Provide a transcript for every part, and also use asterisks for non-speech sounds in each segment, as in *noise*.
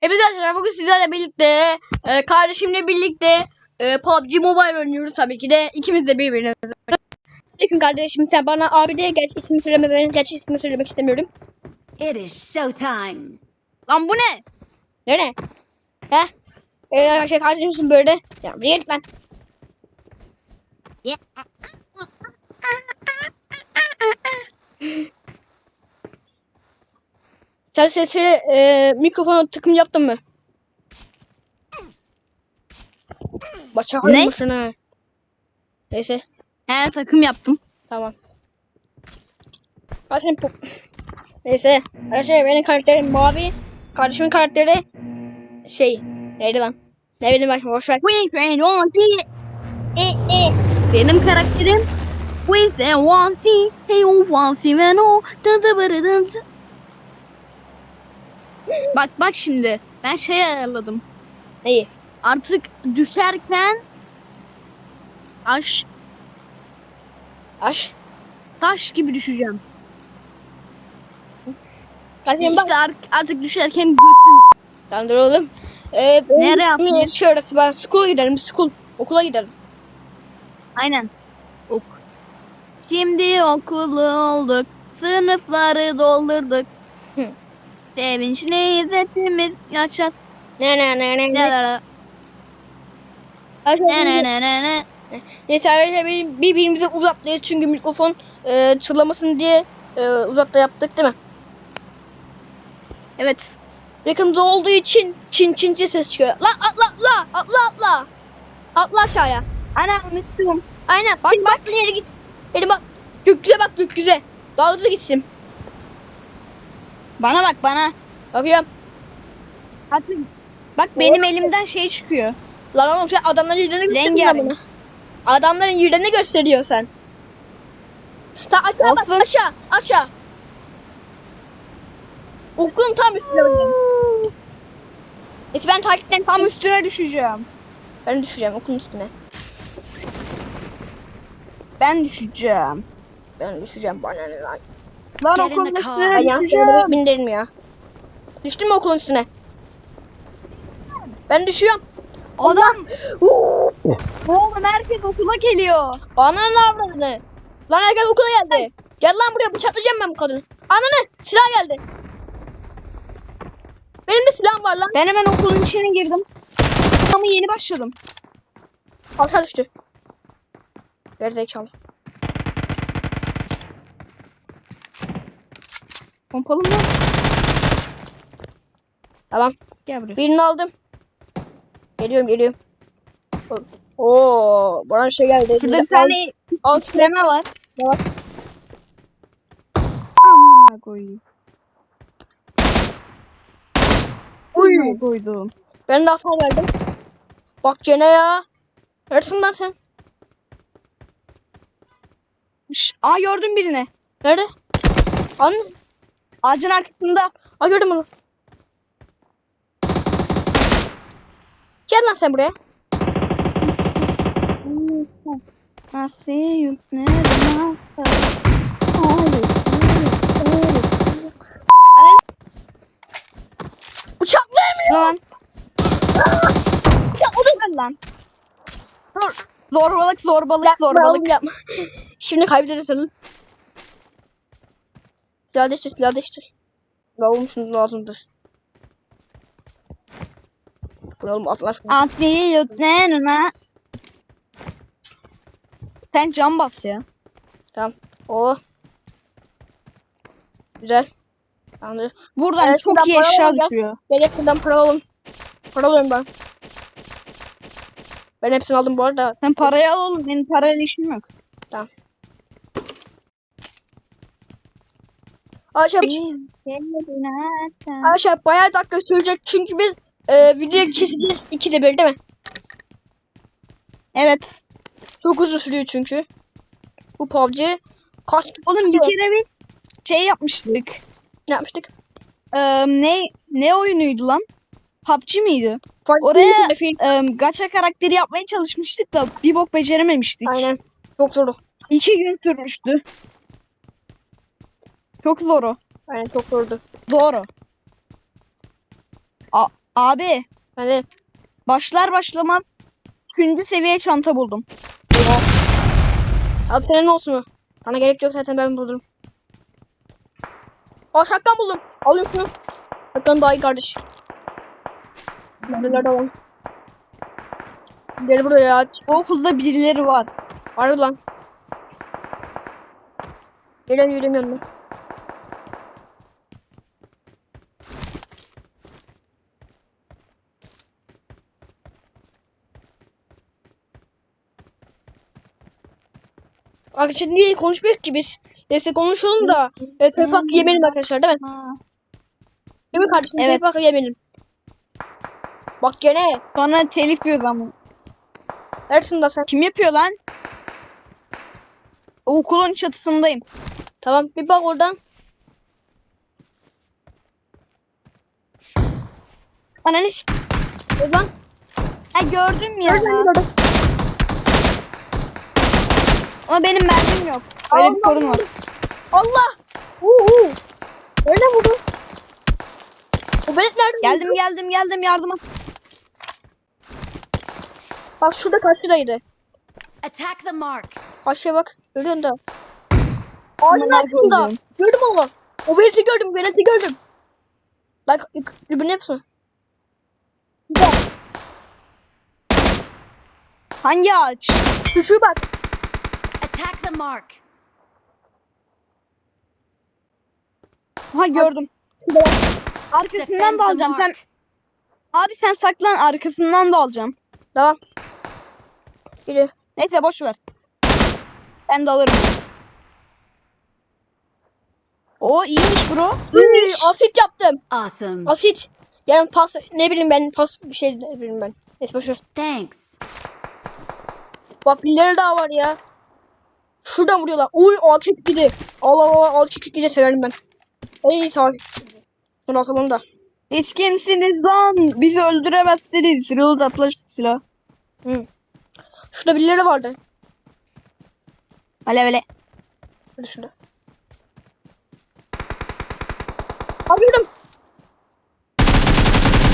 Hepinize arkadaşlar bugün sizlerle birlikte e, kardeşimle birlikte e, PUBG Mobile oynuyoruz tabii ki de ikimiz de birbirine. Aleyküm *laughs* kardeşim sen bana abi de gerçek ismini söyleme ben gerçek ismini söylemek istemiyorum. It is showtime. Lan bu ne? Ne ne? He? Evet arkadaşlar kardeşimsin böyle. Ya bir git lan. *laughs* Sen sesi e, mikrofona tıkım yaptın mı? Bıçak Ne? ha. Neyse He takım yaptım. tamam. Hadi sen pop. Neyse. Arkadaşlar benim karakterim mavi. Kardeşimin karakteri şey neydi lan? Ne bileyim ben boşver. Wings and one C. E, e. Benim karakterim Wings and one C. Hey oh one C ve no. Dın dı bırı dın dı. Bak bak şimdi. Ben şey ayarladım. Neyi? Artık düşerken taş Aş. taş gibi düşeceğim. Bak. İşte ar- artık düşerken götüm. Oğlum. Ee, Nereye yaptın? Öğretmen. Ben school'a gidelim. School. Okula gidelim. Aynen. Ok. Şimdi okulu olduk. Sınıfları doldurduk. Hı. Sevinçliyiz hepimiz yaşat. Ne ne ne ne ne. Ne ne ne ne ne. Neyse arkadaşlar bir- birbirimize uzattıyız çünkü mikrofon e, çırlamasın diye e, uzakta yaptık değil mi? Evet. Yakınımızda olduğu için çin çin çin ses çıkıyor. La atla atla atla atla. Atla aşağıya. Ana unuttum. Aynen bak bak ileri git. Elim bak. Gökyüze bak gökyüze. Daha hızlı gitsin. Bana bak bana. Bakıyorum. Artık bak benim elimden şey çıkıyor. Lan oğlum sen adamların yerlerini gösteriyorsun bana. Adamların yerlerini gösteriyor sen. Ta aşağı Olsun. bak aşağı aşağı. Okulun tam üstüne. Neyse ben takipten Tam üstüne düşeceğim. Ben düşeceğim okulun üstüne. Ben düşeceğim. Ben düşeceğim bana ne lan. Lan Get in okulun the car. üstüne düşeceğim. bindirim ya. Düştüm mü okulun üstüne? Ben düşüyorum. Adam. Uuu. Oğlum herkes okula geliyor. Ananın avradını. Lan herkes okula geldi. Gel lan buraya bıçaklayacağım ben bu kadını. Ananı silah geldi. Benim de silahım var lan. Ben hemen okulun içine girdim. Ama yeni başladım. Aşağı düştü. Gerizekalı. Pompalı mı? Tamam. Gel buraya. Birini aldım. Geliyorum geliyorum. Oo, bana şey geldi. Şurada bir tane Al titreme var. Ne var? Amına koyayım. Uy. Koydum. Ben de hasar verdim. Bak gene ya. Neredesin lan sen? Şş, Aa gördüm birini. Nerede? Anne. Ağacın arkasında. Aa gördüm onu. Gel lan sen buraya. You never Uçaklayamıyor. Lan. Ya oğlum. lan. Dur. Zorbalık zorbalık Yapma zorbalık. yapma. *laughs* Şimdi kaybederiz. Silah değiştir silah değiştir. Oğlum şunu lazımdır. Ne oğlum atla şunu. I see you never Sen cam bas ya. Tamam. Oo. Güzel. Tamamdır. Buradan Evet, çok şuradan iyi eşya düşüyor. Gel yakından para alalım. Para alıyorum ben. Ben hepsini aldım bu arada. Sen parayı al oğlum. Benim parayla işim yok. Arkadaşlar, arkadaşlar bayağı dakika sürecek çünkü biz e, videoyu keseceğiz ikide bir değil mi? Evet. Çok uzun sürüyor çünkü. Bu PUBG kaç Oğlum bir kere bir şey yapmıştık. ne yapmıştık? Ee, ne ne oyunuydu lan? PUBG miydi? Farklı Oraya-. Ee, gacha karakteri yapmaya çalışmıştık da bir bok becerememiştik. Aynen. Çok zor o. İki gün sürmüştü. Çok zor o. Aynen çok zordu. Doğru. A Abi de başlar başlamaz 3. seviye çanta buldum. Abi senin olsun mu? Bana gerek yok zaten ben bulurum. Aa şapkan buldum. Alayım şunu. Şapkan daha iyi kardeş. Nereler var? Gel buraya. Bu okulda birileri var. Var lan. Gelen yürüyemiyorum ben. Arkadaşlar niye konuşmuyoruz ki biz? Neyse konuşalım da. E, telif hakkı yemeyelim arkadaşlar değil mi? Değil mi kardeşim? Evet. Telif hakkı yemeyelim. Bak gene. Sonra telif yiyor ama. Neresin da sen? Kim yapıyor lan? Okulun çatısındayım. Tamam bir bak oradan. Ananı s- Oradan. Ha gördüm ya. Gördüm gördüm. Ama benim mermim yok. Öyle bir sorun var. Allah! Uuu! Öyle vurdu. O belet nerede? Geldim geldim geldim yardıma. Bak şurada karşıdaydı. Attack the mark. Aşağıya bak. Görüyorsun da. Ağacın arkasında. gördüm. Ama. O beleti gördüm. Beleti gördüm. Bak dürbün hepsi. Güzel. Hangi ağaç? Şu şu bak. Attack the mark. Ha gördüm. Arkasından da alacağım. Sen abi sen saklan arkasından da alacağım. Tamam. Yürü. Neyse boş ver. Ben de alırım. O iyiymiş bro. Üy, asit yaptım. Awesome. Asit. Yani pas ne bileyim ben pas bir şey ne bileyim ben. Neyse boşver. Thanks. Bak birileri daha var ya. Şuradan vuruyorlar. Uy alçık gidi. Allah Allah alçık gidi severim ben. Ey sağ. Şunu atalım da. Siz kimsiniz lan? Bizi öldüremezsiniz. Reload atla şu silah. Şurada birileri vardı. Öyle öyle. Hadi şurada. Alıyorum.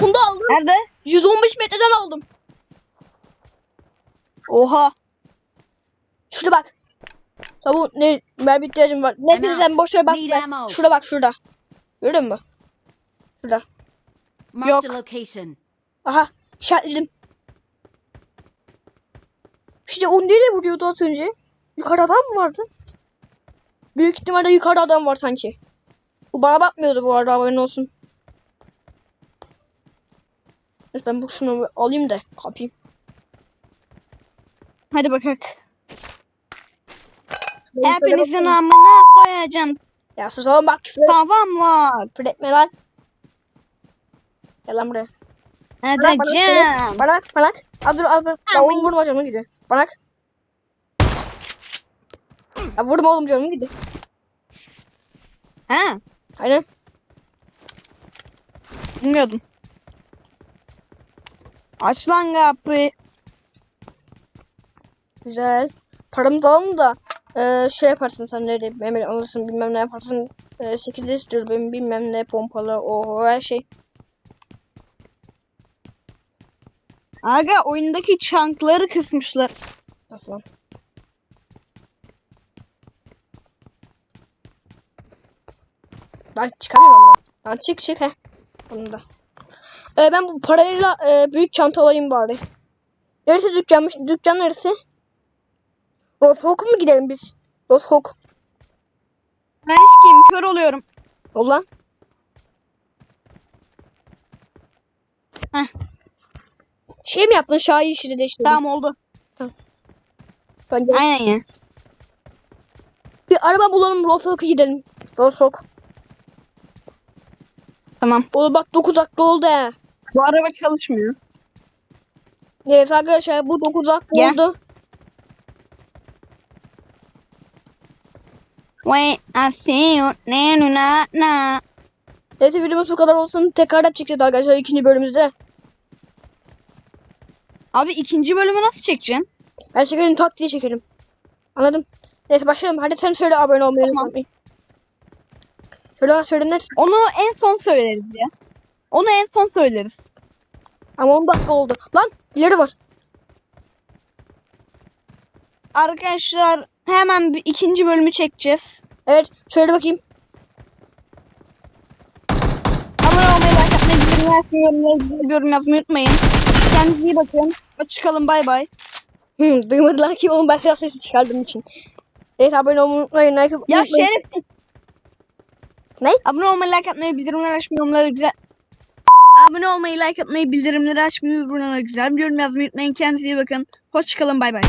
Bunu da aldım. Nerede? 115 metreden aldım. Oha. Şurada bak. Tabu ne mermi ihtiyacım var. Ne out. boş ver bak. Ben-. Şurada bak şurada. Gördün mü? Şurada. Location. Aha işaretledim. İşte o nereye vuruyordu az önce? Yukarıda adam mı vardı? Büyük ihtimalle yukarıda adam var sanki. Bu bana bakmıyordu bu arada haberin olsun. Ben bu şunu alayım da kapayım. Hadi bakalım. Hepinizin amına koyacağım. Ya sus oğlum bak küfür, Tavam var. küfür etme lan. Gel lan buraya. Edeceğim. bana bak, bana bak. Al dur al. Ya oğlum vurma canım gidiyor. Bana bak. Ya vurma oğlum canım gidiyor. Ha, Aynen. bilmiyordum. Aç lan kapıyı. Güzel. Paramı da alalım da eee, şey yaparsın sen nerede memeli alırsın bilmem ne yaparsın. Eee 8'de istiyoruz benim bilmem ne pompalı o her şey. Aga oyundaki çankları kısmışlar. Nasıl lan? Lan çıkamıyorum ama. Lan çık çık he. Bunu da. Ee, ben bu parayla e, büyük çanta alayım bari. Neresi dükkanmış? Dükkan neresi? Rothawk mu gidelim biz? Rothawk. Ben sikeyim kör oluyorum. Ol lan. Heh. Şey mi yaptın? Şahin işini değiştirdin. Tamam oldu. Ben gel- Aynen ya. Bir araba bulalım. Rothawk'a gidelim. Rothawk. Tamam. Oğlum bak 9 dakika oldu he. Bu araba çalışmıyor. Evet arkadaşlar bu 9 dakika Gel. oldu. Wait, I see you. Na na. Neyse videomuz bu kadar olsun. Tekrardan çekeceğiz arkadaşlar ikinci bölümümüzde. Abi ikinci bölümü nasıl çekeceksin? Ben çekerim tak diye çekerim. Anladım. Neyse başlayalım. Hadi sen söyle abone olmayı. Tamam. Söyle lan söyle neresi? Onu en son söyleriz ya. Onu en son söyleriz. Ama 10 dakika oldu. Lan ileri var. Arkadaşlar hemen bir ikinci bölümü çekeceğiz. Evet şöyle bakayım. Abone olmayı, like atmayı, bildirim açmayı, yorumları, yorum yazmayı unutmayın. Kendinize iyi bakın. Hoşçakalın bay bay. Hı, duymadılar ki oğlum ben sesi çıkardığım için. Evet abone olmayı unutmayın. Like Ya unutmayın. Şerif. Ne? Abone olmayı, like atmayı, bildirimleri açmayı, yorumları güzel... Abone olmayı, like atmayı, bildirimleri açmayı, yorumları güzel bir yorum yazmayı unutmayın. Kendinize iyi bakın. Hoşçakalın bay bay.